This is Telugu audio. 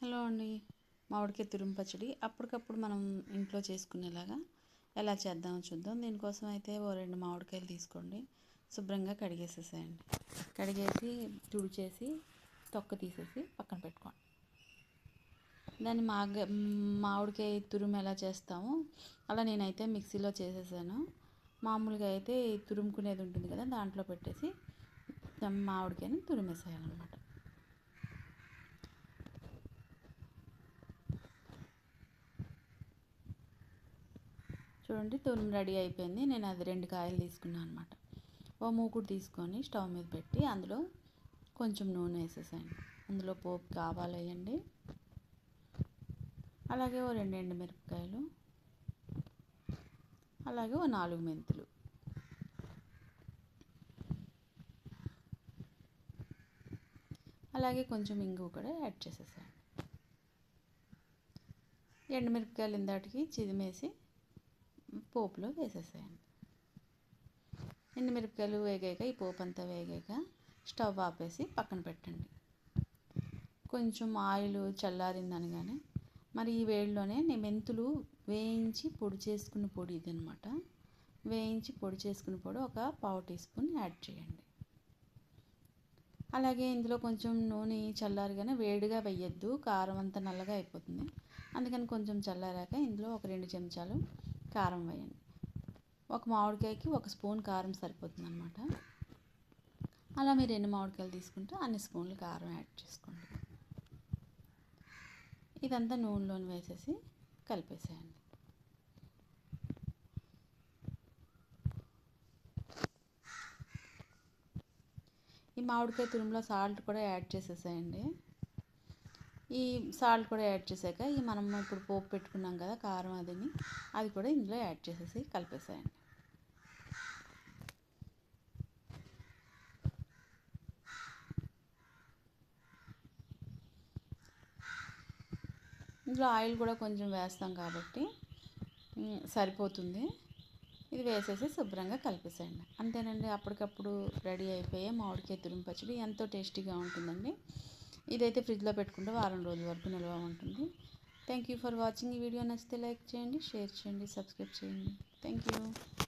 హలో అండి. మామిడికాయ తురుము పచ్చడి అప్పటికప్పుడు మనం ఇంట్లో చేసుకునేలాగా ఎలా చేద్దామో చూద్దాం. దీనికోసం అయితే ఓ రెండు మామిడికాయలు తీసుకోండి. శుభ్రంగా కడిగేసేసేయండి. కడిగేసి తుడిచేసి తొక్క తీసేసి పక్కన పెట్టుకోండి. దాన్ని మాగ మామిడికాయ తురుము ఎలా చేస్తామో అలా నేనైతే మిక్సీలో చేసేసాను. మామూలుగా అయితే తురుముకునేది ఉంటుంది కదా దాంట్లో పెట్టేసి మామిడికాయని తురిమేసేయాలన్నమాట. చూడండి తురుము రెడీ అయిపోయింది. నేను అది రెండు కాయలు తీసుకున్నాను అనమాట ఓ మూకుడు తీసుకొని స్టవ్ మీద పెట్టి అందులో కొంచెం నూనె వేసేసాను అందులో పోపు కావాలేయండి అలాగే ఓ రెండు ఎండుమిరపకాయలు. అలాగే ఓ నాలుగు మెంతులు. అలాగే కొంచెం ఇంగువ కూడా యాడ్ చేసేసాను ఎండుమిరపకాయలు ఇందాటికి చిదిమేసి పోపులో వేసేసేయండి. ఎండుమిరపకాయలు వేగాక ఈ పోపు అంతా వేగాక స్టవ్ ఆపేసి పక్కన పెట్టండి. కొంచెం ఆయిల్ చల్లారింది అనగానే మరి ఈ వేడిలోనే నేను మెంతులు వేయించి పొడి చేసుకున్న పొడి ఇది అనమాట వేయించి పొడి చేసుకున్న పొడి ఒక పావు టీ స్పూన్ యాడ్ చేయండి. అలాగే ఇందులో కొంచెం నూనె చల్లారగానే వేడిగా వేయద్దు కారం అంతా నల్లగా అయిపోతుంది. అందుకని కొంచెం చల్లారాక ఇందులో ఒక రెండు చెంచాలు కారం వేయండి. ఒక మామిడికాయకి ఒక స్పూన్ కారం సరిపోతుంది అనమాట అలా మీరు ఎన్ని మామిడికాయలు తీసుకుంటే అన్ని స్పూన్లు కారం యాడ్ చేసుకోండి. ఇదంతా నూనెలోని వేసేసి కలిపేసేయండి. ఈ మామిడికాయ తురుములో సాల్ట్ కూడా యాడ్ చేసేసేయండి. ఈ సాల్ట్ కూడా యాడ్ చేశాక ఈ మనం ఇప్పుడు పోపు పెట్టుకున్నాం కదా కారం అదిని అది కూడా ఇందులో యాడ్ చేసేసి కలిపేసేయండి. ఇందులో ఆయిల్ కూడా కొంచెం వేస్తాం కాబట్టి సరిపోతుంది. ఇది వేసేసి శుభ్రంగా కలిపేసేయండి. అంతేనండి అప్పటికప్పుడు రెడీ అయిపోయే మామిడికాయ తురిమి పచ్చడి ఎంతో టేస్టీగా ఉంటుందండి. ఇదైతే ఫ్రిడ్జ్లో పెట్టుకుంటే వారం రోజుల వరకు నిల్వ ఉంటుంది. థ్యాంక్ యూ ఫర్ వాచింగ్ ఈ వీడియో నచ్చితే లైక్ చేయండి షేర్ చేయండి సబ్స్క్రైబ్ చేయండి. Thank you